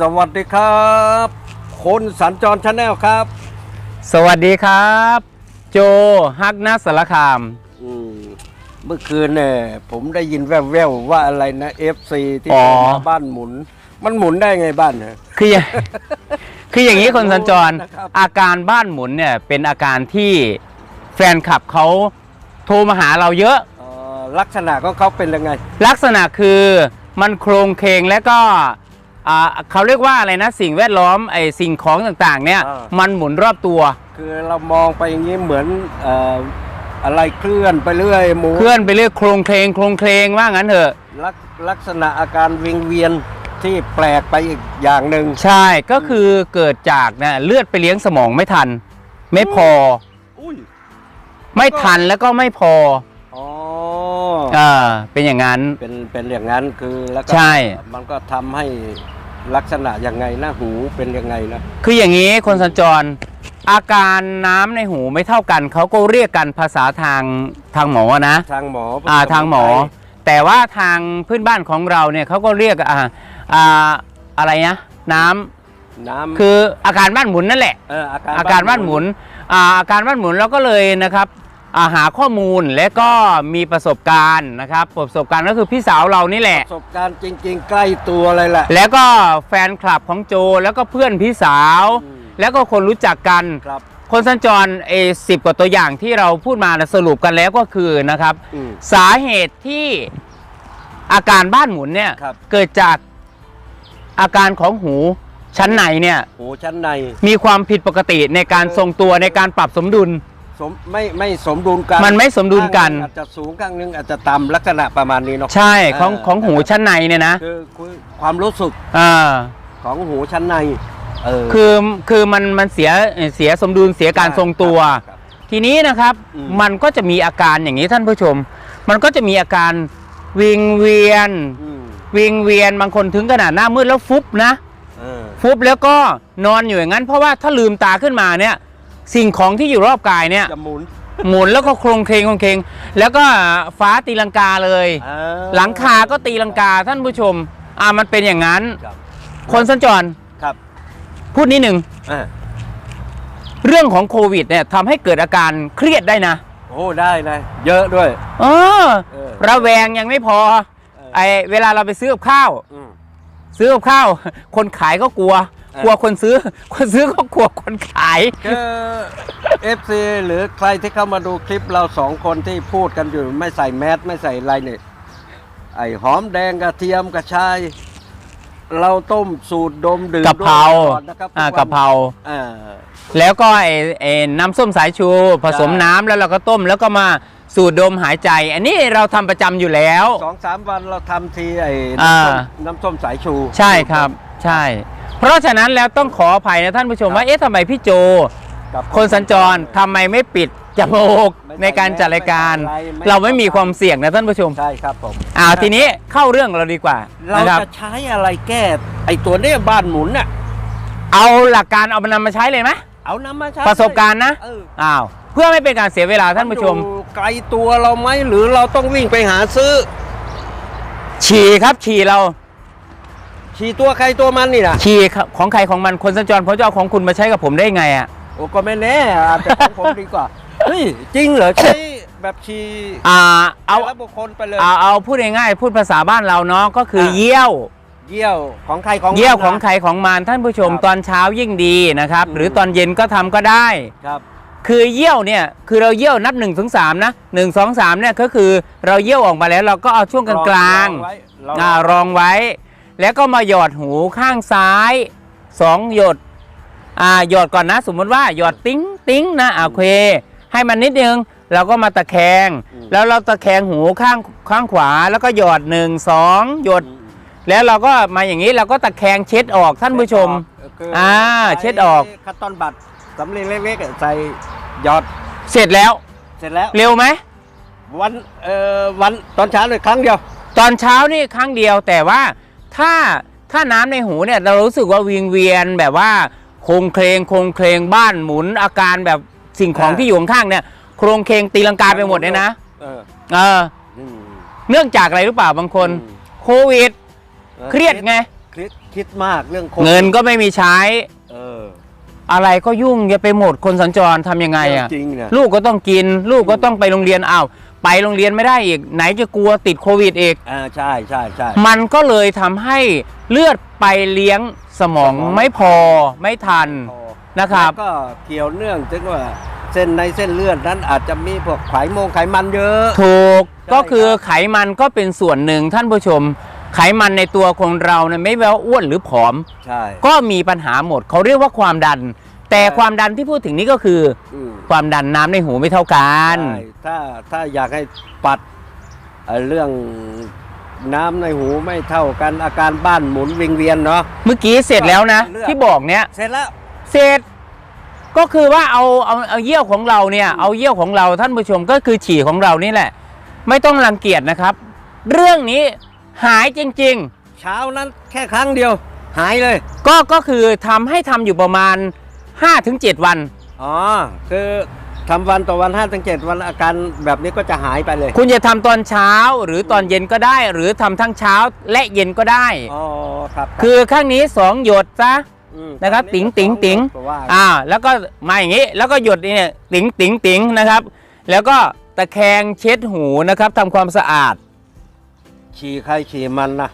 สวัสดีครับ คนสัญจรชาแนลครับ สวัสดีครับ โจฮักนัสสารคาม อืมเมื่อคืนเนี่ยผมได้ยินแว่วๆว่าอะไรนะ FC ที่อ๋อ มาบ้านหมุน มันหมุนได้ไงบ้านเนี่ย คืออย่าง คืออย่างนี้คนสัญจร นะครับ อาการบ้านหมุนเนี่ยเป็นอาการที่แฟนคลับเขาโทรมาหาเราเยอะ เอ่อลักษณะของเขาเป็นยังไง ลักษณะคือมันโครงเคงและก็ อ่าเขาเรียกว่าอะไรนะสิ่งแวดล้อมไอ้สิ่งของต่างๆเนี่ย อ่ามันหมุนรอบตัว คือเรามองไปอย่างนี้เหมือนเอ่ออะไรเคลื่อนไปเรื่อยหมูเคลื่อนไปเรื่อยโครงเคลงโครงเคลงว่างั้นเถอะ ลักลักษณะอาการวิงเวียนที่แปลกไปอีกอย่างหนึ่งใช่ก็คือเกิดจากนะเลือดไปเลี้ยงสมองไม่ทัน ไม่พอ อุ้ย ไม่ทันแล้วก็ไม่พออ๋อ เออเป็นอย่างนั้น เป็นเป็นอย่างนั้นคือแล้วก็ใช่ มันก็ทำให้ลักษณะยังไงนะหูเป็นยังไงนะคืออย่างนี้คนสัญจร อาการน้ำในหูไม่เท่ากันเขาก็เรียกกันภาษาทางทางหมอนะ ทางหมออ่าทางหมอ แต่ว่าทางพื้นบ้านของเราเนี่ยเขาก็เรียกอ่าอ่าอะไรนะน้ำน้ำคืออาการบ้านหมุนนั่นแหละเอออาการอาการบ้านหมุนอ่าอาการบ้านหมุนเราก็เลยนะครับอ่า หาข้อมูลและก็มีประสบการณ์นะครับ ประสบการณ์ก็คือพี่สาวเรานี่แหละ ประสบการณ์จริง ๆ ใกล้ตัวเลยแหละ แล้วก็แฟนคลับของโจแล้วก็เพื่อนพี่สาว อืม แล้วก็คนรู้จักกัน ครับ คนสัญจรเอสิบกว่าตัวอย่างที่เราพูดมานะสรุปกันแล้วก็คือนะครับ อืม สาเหตุที่อาการบ้านหมุนเนี่ย ครับ เกิดจากอาการของหูชั้นในเนี่ยหูชั้นใน มีความผิดปกติในการทรงตัวในการปรับสมดุล สมไม่ไม่สมดุลกันมันไม่สมดุลกัน ข้างหงอาจจะสูงข้างหนึงอาจจะต่ำลักษณะประมาณนี้เนาะใช่ของเออของหูชั้นในเนี่ยนะคือคือความรู้สึกอ่าของหูชั้นในเออ คือคือมันมันเสียเสียสมดุลเสียการทรงตัว ครับ ทีนี้นะครับอืม มันก็จะมีอาการอย่างนี้ท่านผู้ชม มันก็จะมีอาการวิงเวียน อืมวิงเวียนบางคนถึงขนาดหน้ามืดแล้วฟุบนะ เออ ฟุบแล้วก็นอนอยู่อย่างนั้น เพราะว่าถ้าลืมตาขึ้นมาเนี่ย สิ่งของที่อยู่รอบกายเนี่ยจะหมุน หมุนแล้วก็โครงเคงโครงเคงแล้วก็ฟ้าตีลังกาเลยอ่าหลังคาก็ตีลังกาท่านผู้ชม อ่ามันเป็นอย่างนั้น ครับคนสัญจรครับพูดนิดหนึ่งอ่าเรื่องของโควิดเนี่ยทำให้เกิดอาการเครียดได้นะโอ้ได้เลยเยอะด้วย เออเออระแวงยังไม่พอเออไอเวลาเราไปซื้อกับข้าว อืมซื้อกับข้าว คนขายก็กลัวเออ กลัวคนซื้อ คนซื้อก็กลัวคนขาย คือเอฟซีหรือใครที่เข้ามาดูคลิปเราสองคนที่พูดกันอยู่ไม่ใส่แมสไม่ใส่อะไรเนี่ยไอ้หอมแดงกระเทียมกระชาย เราต้มสูตรดมดื่มกะเพราด้วยก่อนนะครับอ่าทุวันกะเพรา อ่า แล้วก็ไอ้ไอ้น้ำส้มสายชู ผสมใช่ น้ำแล้วเราก็ต้มแล้วก็มาสูดดมหายใจ อันนี้เราทำประจำอยู่แล้ว สองสามวันเราทำทีไอ้อ่า น้ำส้มน้ำส้มสายชู ใช่ครับ ใช่ เพราะฉะนั้นแล้วต้องขออภัยนะท่านผู้ชมครับว่าเอ๊ะทำไมพี่โจกับคนสัญจรทำไมไม่ปิดจมูกไม่ใส่ในการจัดรายการ ไม่ใส่อะไรไม่เราไม่มีความเสี่ยงนะท่านผู้ชมใช่ครับผมอ้าวทีนี้เข้าเรื่องเราดีกว่าเรานะครับ จะใช้อะไรแก้ ไอ้ตัวเนี้ยบ้านหมุนน่ะเอาหลักการเอามานำมาใช้เลยไหมเอานำมาใช้ประสบการณ์นะเอออ้าวเพื่อไม่เป็นการเสียเวลาท่านผู้ชม อยู่ไกลตัวเราไหมหรือเราต้องวิ่งไปหาซื้อฉี่ครับฉี่เรา ขี่ตัวใครตัวมันนี่นะฉี่ของใครของมันคนสัญจรเขาจะเอาของคุณมาใช้กับผมได้ไงอะโอ้ก็ไม่แน่อาจจะของผมดีกว่าเฮ้ยจริงเหรอใช้แบบขี่อ่าเอาแต่ละบุคคลไปเลยเอาเอาพูดง่ายๆพูดภาษาบ้านเราเนาะก็คืออ่าเยี่ยวเยี่ยวของใครของมันเยี่ยวของนะใครของมันท่านผู้ชมครับตอนเช้ายิ่งดีนะครับอืมหรือตอนเย็นก็ทำก็ได้ครับ คือเยี่ยวเนี่ยคือเราเยี่ยวนับ1นถึงสนะหนึ่งสองสามเนี่ยก็คือเราเยี่ยวออกมาแล้วเราก็เอาช่วงกลางๆไว้เราอ่ารองไว้ แล้วก็มาหยอดหูข้างซ้ายสองหยดอ่าหยอดก่อนนะ สมมติว่าหยอดติ้งติ้งนะอ่าโอเคให้มันนิดนึงเราก็มาตะแคง แล้วเราตะแคงหูข้างข้างขวาแล้วก็หยอดหนึ่งสองหยด แล้วเราก็มาอย่างนี้เราก็ตะแคงเช็ดออกท่านผู้ชมคืออ่าเช็ดออกคัตตอนบัตรสำเร็จเล็กๆใส่หยอดเสร็จแล้ว เสร็จแล้วเร็วไหมวันเอ่อวันตอนเช้าเลยครั้งเดียว ตอนเช้านี่ครั้งเดียวแต่ว่า ถ้าถ้าน้ำในหูเนี่ยเรารู้สึกว่าวิงเวียนแบบว่าโครงเคลงโครงเคลงบ้านหมุนอาการแบบสิ่งของอ่าที่อยู่ข้างๆเนี่ย โครงเคลงตีลังกาไปหมดเลยนะเออเอออืมเนื่องจากอะไรหรือเปล่าบางคนอืมโควิด เครียดไงคิดคิดมากเรื่องโควิดเงินก็ไม่มีใช้เอออะไรก็ยุ่งอย่าไปหมดคนสัญจรทำยังไงอะจริงนะลูกก็ต้องกิน ลูกก็ต้องไปโรงเรียนอ้าว ไปโรงเรียนไม่ได้อีก ไหนจะกลัวติดโควิดอีก อ่าใช่ใช่ใช่ มันก็เลยทำให้เลือดไปเลี้ยงสมองสมอง ไม่พอไม่ทันพอนะครับ แล้วก็เกี่ยวเนื่องถึงว่าเส้นในเส้นเลือดนั้นอาจจะมีพวกไขมงไขมันเยอะ ถูกใช่ก็คือครับ ไขมันก็เป็นส่วนหนึ่งท่านผู้ชม ไขมันในตัวของเราเนี่ยไม่ว่าอ้วนหรือผอม ใช่ ก็มีปัญหาหมดเขาเรียกว่าความดัน แต่ใช่ความดันที่พูดถึงนี้ก็คืออืมความดันน้ำในหูไม่เท่ากันใช่ถ้าถ้าอยากให้ปัดเอ่อเรื่องน้ำในหูไม่เท่ากันอาการบ้านหมุนวิงเวียนเนาะเมื่อกี้เสร็จแล้วนะเลือดที่บอกเนี้ยเสร็จแล้วเสร็จก็คือว่าเอาเอาเอาเยี่ยวของเราเนี่ยเอาเยี่ยวของเราท่านผู้ชมก็คือฉี่ของเรานี่แหละ ไม่ต้องรังเกียจนะครับ เรื่องนี้หายจริงเช้านั้นแค่ครั้งเดียว หายเลยๆก็ก็คือทำให้ทำอยู่ประมาณ 5-7วัน อ๋อ คือทำวันต่อวัน5้าถึงเวันอาการแบบนี้ก็จะหายไปเลย คุณจะทำตอนเช้าหรือตอนเย็นก็ได้ หรือทำทั้งเช้าและเย็นก็ได้ อ๋อ ครับคือข้างนี้ 2 หยดซะ มนะครับอัติ๋งติ๋งติ๋ง ก็ว่าอ่าแล้วก็มาอย่างนี้แล้วก็หยดเนี่ยติ๋งติ๋งติ๋งนะครับ แล้วก็ตะแคงเช็ดหูนะครับทำความสะอาด ฉี่ใครฉี่มันนะ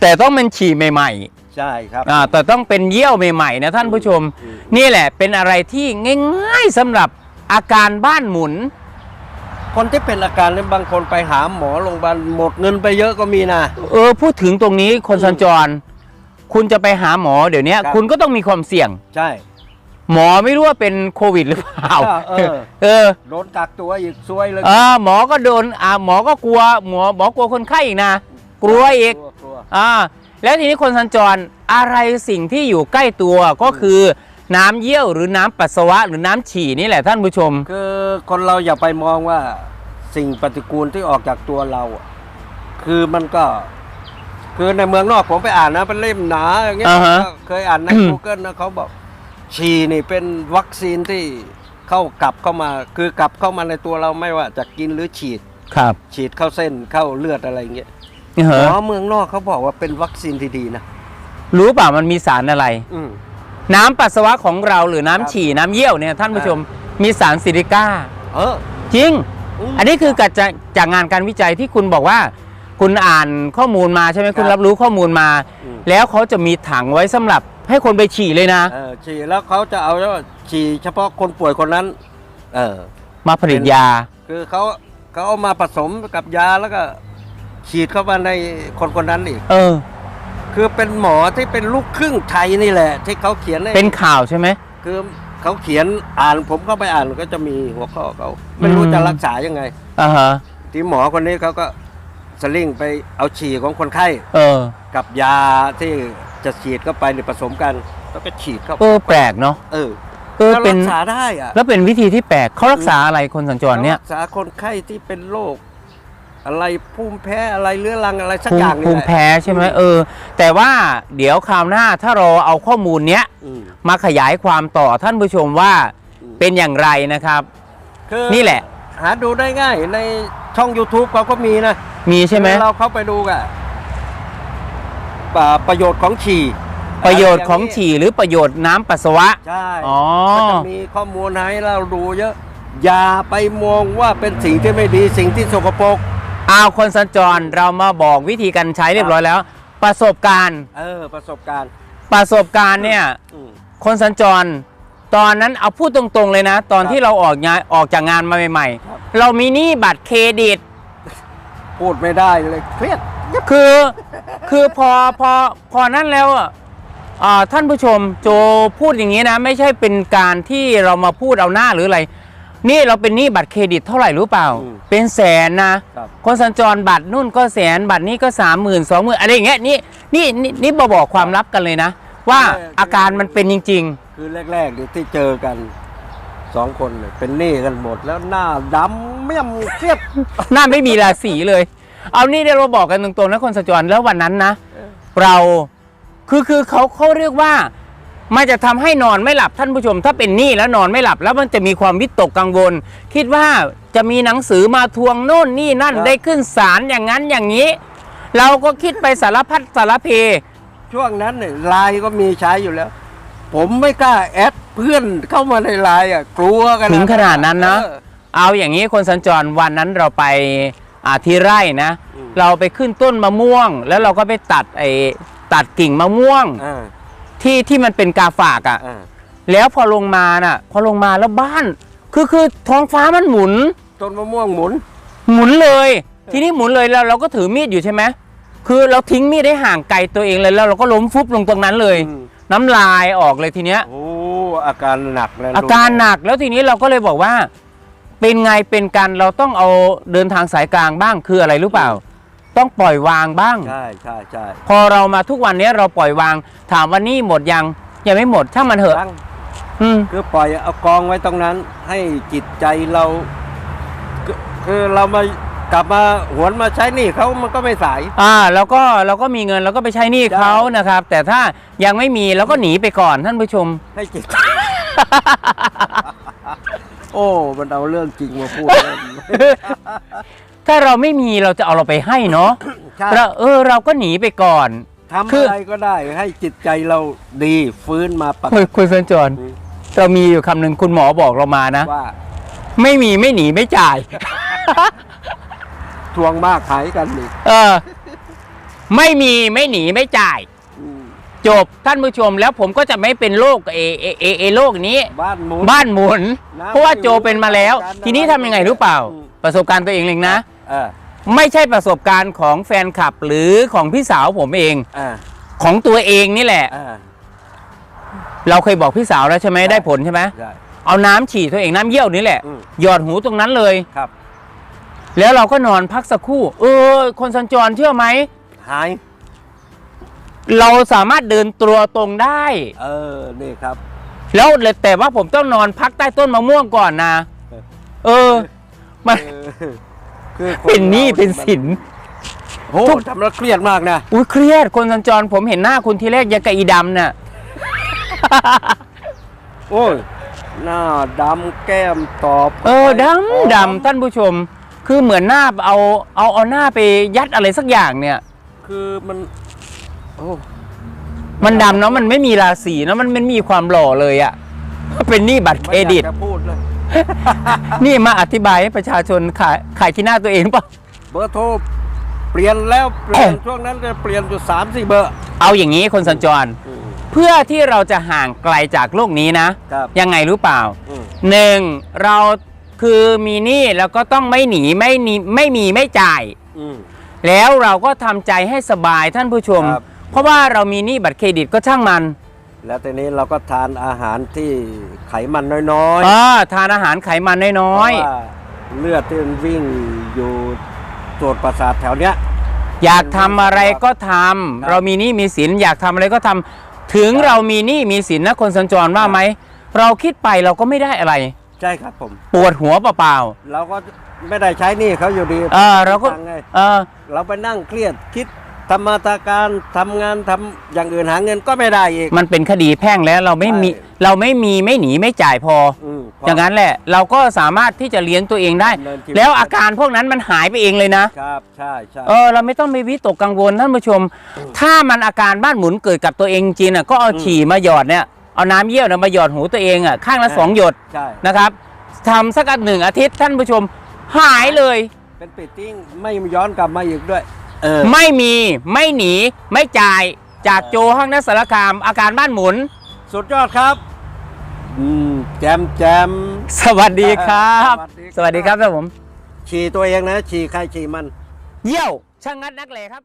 แต่ต้องเป็นฉี่ใหม่ ใช่ครับๆอ่าแต่ต้องเป็นเยี่ยวใหม่ๆนะท่านผู้ชมอืมนี่แหละเป็นอะไรที่ง่ายๆสำหรับอาการบ้านหมุน คนที่เป็นอาการนี้บางคนไปหาหมอโรงพยาบาลหมดเงินไปเยอะก็มีนะ เออพูดถึงตรงนี้คนสัญจร คุณจะไปหาหมอเดี๋ยวนี้ครับ คุณก็ต้องมีความเสี่ยง ใช่ หมอไม่รู้ว่าเป็นโควิดหรือเปล่า เออ เออโดนกักตัวอีกซวยเลยเออหมอก็โดนอ่าหมอก็กลัวหมอหมอกลัวคนไข้อีกนะ กลัวอีกลัวกลัวอ่า แล้วทีนี้คนสัญจรอะไรสิ่งที่อยู่ใกล้ตัวก็คือน้ำเยี่ยวหรือน้ำปัสสาวะหรือน้ำฉี่นี่แหละท่านผู้ชม คือคนเราอย่าไปมองว่าสิ่งปฏิกูลที่ออกจากตัวเราอะคือมันก็ คือในเมืองนอกผมไปอ่านนะเป็นเล่มหนาอย่างเงี้ยอ่าฮะ ก็เคยอ่านในอืม Google นะเขาบอกฉี่นี่เป็นวัคซีนที่เข้ากลับเข้ามา คือกลับเข้ามาในตัวเราไม่ว่าจะกินหรือฉีด ครับ ฉีดเข้าเส้นเข้าเลือดอะไรอย่างเงี้ย เหหรมออเมืองนอกเขาบอกว่าเป็นวัคซีนที่ดีนะ รู้เปล่ามันมีสารอะไร อืม น้ำปัสสาวะของเราหรือน้ำครับฉี่น้ำเยี่ยวเนี่ยท่านผู้ชมมีสารซิลิก้า เออ จริงมอันนี้คือกัจากจากงานการวิจัยที่คุณบอกว่า คุณอ่านข้อมูลมาใช่ไหมครับคุณรับรู้ข้อมูลมา อืม แล้วเขาจะมีถังไว้สำหรับให้คนไปฉี่เลยนะ เออฉี่แล้วเขาจะเอาแล้วฉี่เฉพาะคนป่วยคนนั้น เออ มาผลิตยา คือเขาเขาเอามาผสมกับยาแล้วก็ ฉีดเข้ามาในคนคนนั้นอีก เออ คือเป็นหมอที่เป็นลูกครึ่งไทยนี่แหละ ที่เขาเขียนในเป็นข่าวใช่ไหมคือเขาเขียนอ่านผมเข้าไปอ่านก็จะมีหัวข้อเขาไม่รู้อืมจะรักษายังไงอ่าฮะที่หมอคนนี้เขาก็สลิงไปเอาฉี่ของคนไข้เออ กับยาที่จะฉีดเข้าไปในยผสมกัน แล้วก็ฉีดเข้าเออแปลกเนาะเออเออก็เป็รันกษาได้อะแล้วเป็นวิธีที่แปลกเขารักษาอะไรคนสัญจรเนี่ยรักษาคนไข้ที่เป็นโรค อะไรภูมิแพ้อะไรเรื้อรังอะไรสักภูอมิย่างนี่ภูแหมิละแพ้ใช่ไหมเออ แต่ว่าเดี๋ยวคราวหน้าถ้าเราเอาข้อมูลเนี้ยอืมมาขยายความต่อท่านผู้ชมว่าอืมเป็นอย่างไรนะครับ คือนี่แหละ หาดูได้ง่ายในช่อง YouTube เขาก็มีนะมีใช่ไหม เราเข้าไปดูกันป่าประโยชน์ของฉี่ประโยชน์ของะไรย่าฉี่หรือประโยชน์น้ำปัสสาวะ ใช่อ๋อ ก็จะมีข้อมูลให้เราดูเยอะ อย่าไปมองว่าเป็นสิ่งที่ไม่ดีสิ่งที่สกปรก เอาคนสัญจรเรามาบอกวิธีการใช้เรียบร้อยแล้ว ประสบการณ์เออประสบการณ์ ประสบการณ์เนี่ยอืม คนสัญจร ตอนนั้นเอาพูดตรงๆเลยนะ ตอนครับที่เราออกงานออกจากงานมาใหม่ ครับ ๆ เรามีหนี้บัตรเครดิต พูดไม่ได้เลยเครียด คือคือพอพอพอนั้นแล้วอะอ่าท่านผู้ชมโจพูดอย่างนี้นะ ไม่ใช่เป็นการที่เรามาพูดเอาหน้าหรืออะไร นี่เราเป็นหนี้บัตรเครดิตเท่าไหร่รู้เปล่า อืมเป็นแสนนะครับคนสัญจรบัตรนู่นก็แสนบัตรนี้ก็สามหมื่นสองหมื่นอะไรอย่างเงี้ยนี่นี่นี่นี่มาบอกความลับกันเลยนะ ว่าอาการมันเป็นจริง คือแรกๆเนี่ยที่เจอกันสองคนเนี่ยเป็นหนี้กันหมดแล้วหน้าดำเมี่ยมเครียด ๆ หน้าไม่มีราศีเลย เอานี่เดี๋ยวเราบอกกันตรงๆนะคนสัญจรแล้ววันนั้นนะ เราคือคือเขาเขาเรียกว่า มันจะทำให้นอนไม่หลับท่านผู้ชม ถ้าเป็นหนี้แล้วนอนไม่หลับ แล้วมันจะมีความวิตกกังวล คิดว่าจะมีหนังสือมาทวงโน่นนี่นั่นครับได้ขึ้นศาลอย่างนั้นอย่างนี้ เราก็คิดไปสารพัดสารเพ ช่วงนั้นเนี่ยไลน์ก็มีใช้อยู่แล้ว ผมไม่กล้าแอดเพื่อนเข้ามาในไลน์อะกลัวกันถึงขนาดนั้นนะเออเอาอย่างนี้คนสัญจรวันนั้นเราไปอ่าที่ไร่นะอืมเราไปขึ้นต้นมะม่วง แล้วเราก็ไปตัดไอ้ตัดกิ่งมะม่วงอ่า ที่ที่มันเป็นกาฝากอะ่ะ อ่าแล้วพอลงมาน่ะ พอลงมาแล้วบ้าน คือคือท้องฟ้ามันหมุน ต้นมะม่วงหมุน หมุนเลย ทีนี้หมุนเลยแล้วเราก็ถือมีดอยู่ใช่ไหมคือเราทิ้งมีดได้ห่างไกลตัวเองเลยแล้วเราก็ล้มฟุบลงตรงนั้นเลย อืม น้ำลายออกเลยทีเนี้ย โอ้อาการหนักเลยอาการหนักแล้วทีนี้เราก็เลยบอกว่า เป็นไงเป็นกันเราต้องเอาเดินทางสายกลางบ้างคืออะไรรู้เปล่า ต้องปล่อยวางบ้าง ใช่ใช่ใช่พอเรามาทุกวันนี้เราปล่อยวาง ถามวันนี้หมดยังยังไม่หมดช่างมันเถอะตั้งอืมคือปล่อยเอากองไว้ตรงนั้น ให้จิตใจเราคือคือเรามากลับมาหวนมาใช้หนี่เขามันก็ไม่สาย อ่าแล้วก็เราก็มีเงินเราก็ไปใช้หนี้เขานะครับ แต่ถ้ายังไม่มีเราก็หนีไปก่อนท่านผู้ชม ให้จิต โอ้ มันเอาเรื่องจริงมาพูดเล่น ถ้าเราไม่มีเราจะเอาเราไปให้เนาะใช่เราเออเราก็หนีไปก่อน ทำคืออะไรก็ได้ให้จิตใจเราดีฟื้นมาปกคุติยคุยเซนจรเรามีอยู่คำหนึ่งคุณหมอบอกเรามานะ ว่าไม่มีไม่หนีไม่จ่าย ทวงมากขายกันนี่เออ ไม่มีไม่หนีไม่จ่าย อืมจบท่านผู้ชมแล้วผมก็จะไม่เป็นโรคเอเอเอเอโรคนี้ บ้านหมุนบ้านหมุน น้ำเพราะว่าโจเป็นมาแล้วการทีนี้ทำยังไงรู้เปล่า อืม ประสบการณ์ตัวเองเลยนะเออ ไม่ใช่ประสบการณ์ของแฟนคลับหรือของพี่สาวผมเองอ่าของตัวเองนี่แหละอ่าเราเคยบอกพี่สาวแล้วใช่ไหมใช่ได้ผลใช่ไหมใช่เอาน้ำฉีดตัวเองน้ำเยี่ยวนี่แหละอืมหยอดหูตรงนั้นเลยครับ แล้วเราก็นอนพักสักครู่ เออ คนสัญจรเชื่อไหมหาย เราสามารถเดินตัวตรงได้ เออนี่ครับ แล้วแต่ว่าผมต้องนอนพักใต้ต้นมะม่วงก่อนนะ เออมันเออ คือคเป็นหนี้ราเป็นสิน โอ้ทำแล้วเครียดมากนะ อุ้ยเครียดคนสัญจรผมเห็นหน้าคุณทีแรกยังกับอีดำน่ะ โอ้ย หน้าดำแก้มตอบเออดำดำท่านผู้ชม คือเหมือนหน้าเอาเอาเอาหน้าไปยัดอะไรสักอย่างเนี่ย คือมัน โอ้มันดำเนาะมันไม่มีราศีเนาะมันมันมีความหล่อเลยอะเป็นหนี้บัตรเครไม่อยากดิตจะพูดเลย นี่มาอธิบายให้ประชาชนขายขายที่หน้าตัวเองเปล่ะ เบอร์โทรเปลี่ยนแล้วเปลี่ยน ช่วงนั้นจะเปลี่ยนอยู่สามสี่เบอร์เอาอย่างนี้คนสัญจรเพื่อที่เราจะห่างไกลจากโลกนี้นะ ครับ ยังไงรู้เปล่า อืมหนึ่งเราคือมีหนี้แล้วก็ต้องไม่หนีไม่หนีไม่มีไม่จ่าย อืม แล้วเราก็ทำใจให้สบายท่านผู้ชม ครับ เพราะว่าเรามีหนี้บัตรเครดิตก็ช่างมัน แล้วทีนี้เราก็ทานอาหารที่ไขมันน้อยๆอ่าทานอาหารไขมันน้อยเพราะว่าเลือดที่มันวิ่งอยู่ตรวจประสาทแถวเนี้ย ๆอยากทำอะไรก็ทำครับเรามีหนี้มีสินอยากทำอะไรก็ทำถึงครับ เรามีหนี้มีสินนะคนสัญจรว่าไหมเราคิดไปเราก็ไม่ได้อะไร ใช่ครับผม ปวดหัวเปล่าเราก็ไม่ได้ใช้หนี่เขาอยู่ดีๆเออเราก็ตังค์ไงเออเราไปนั่งเครียดคิด ทำมาตาการทำงานทำอย่างอื่นหาเงินก็ไม่ได้อีก มันเป็นคดีแพ่งแล้วเราไม่มีใช่ เราไม่มีไม่หนีไม่จ่ายพออืมอย่างนั้นแหละ เราก็สามารถที่จะเลี้ยงตัวเองได้ ดำเนินชีตแล้วอาการพวกนั้นมันหายไปเองเลยนะ ครับใช่ใช่ เออเราไม่ต้องไปวิตกกังวลท่านผู้ชม ถ้ามันอาการบ้านหมุนเกิดกับตัวเองจริงๆน่ะก็เอาอืม ฉี่มาหยอดเนี่ยเอาน้ำเยี่ยวเนี่ยมาหยอดหูตัวเองอะข้างละใช่สองหยดใช่ นะครับทำสักหนึ่งอาทิตย์ท่านผู้ชมหายเลย เป็นปิดติ้งไม่ย้อนกลับมาอีกด้วย เออ ไม่มีไม่หนี ไม่จ่ายจากโจห้างนักสารคาม อาการบ้านหมุน สุดยอดครับ อืมแจมแจม สวัสดีครับสวัสดีครับสวัสดีครับท่านผม ฉี่ตัวเองนะ ฉี่ใครฉี่มัน เยี่ยวช่างงัดนักเลครับ